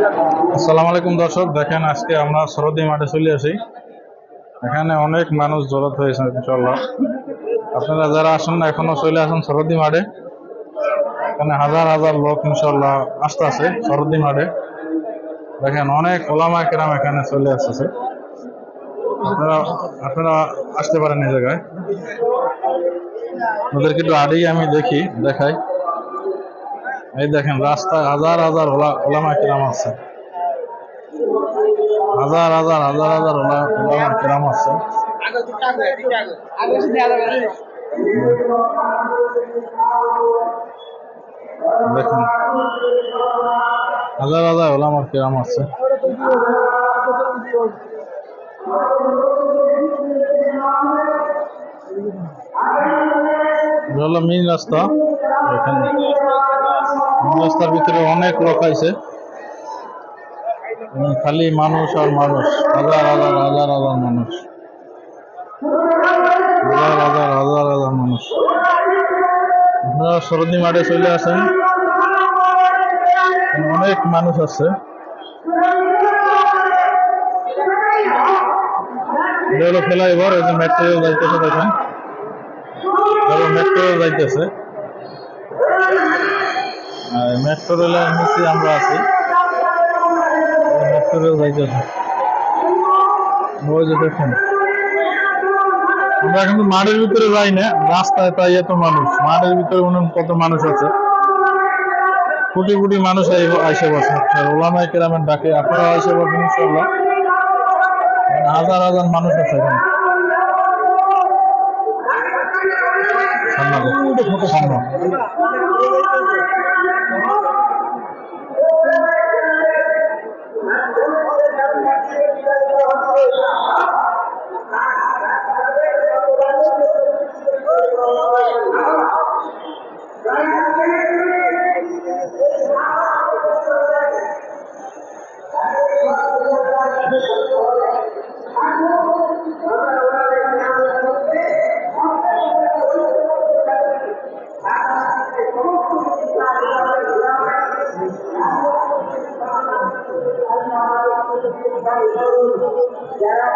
আসসালামু আলাইকুম দর্শক, দেখেন আজকে আমরা সরদি মাঠে চলে আসি। এখানে অনেক মানুষ জড়ো হয়েছে ইনশাল্লাহ আপনারা যারা আসেন না, এখনও চলে আসেন সরদি মাঠে। এখানে হাজার হাজার লোক ইনশাল্লাহ আসতে আছে সরদি মাঠে। দেখেন অনেক ওলামা কেরাম এখানে চলে আসতেছে। আপনারা আপনারা আসতে পারেন এই জায়গায়। ওদেরকে একটু আড়িয়ে আমি দেখি, দেখাই। এই দেখেন রাস্তায় হাজার হাজার ওলা, ওলামা কেরাম আছে। হাজার হাজার হাজার হাজার ওলা, ওলামা কেরাম আছে। দেখুন, হাজার হাজার ওলামার কেরাম আছে। হলো মেইন রাস্তা। এখানে রাস্তার ভিতরে অনেক লোক আছে খালি মানুষ আর মানুষ। হাজার হাজার হাজার হাজার মানুষ। হাজার হাজার হাজার হাজার মানুষ। আপনারা সরদি মাঠে চলে আসেন। অনেক মানুষ আছে। হলো এই যে মেট্রো যাইতেছে দেখেন। মেট্রো যাইতেছে। মেট্রো রেলের নিচে আমরা আছি। মেট্রো রেল যাইতেছে দেখুন। আমরা কিন্তু মাঠের ভিতরে যাই না, রাস্তায় তাই এত মানুষ। মাঠের ভিতরে মনে হয় কত মানুষ আছে। কোটি কোটি মানুষ আই- আইসে বসে। ওলামাই কেরামের ডাকে আপনারা আইসে বসেন ইনশাল্লাহ হাজার হাজার মানুষ আছে এখানে। যারা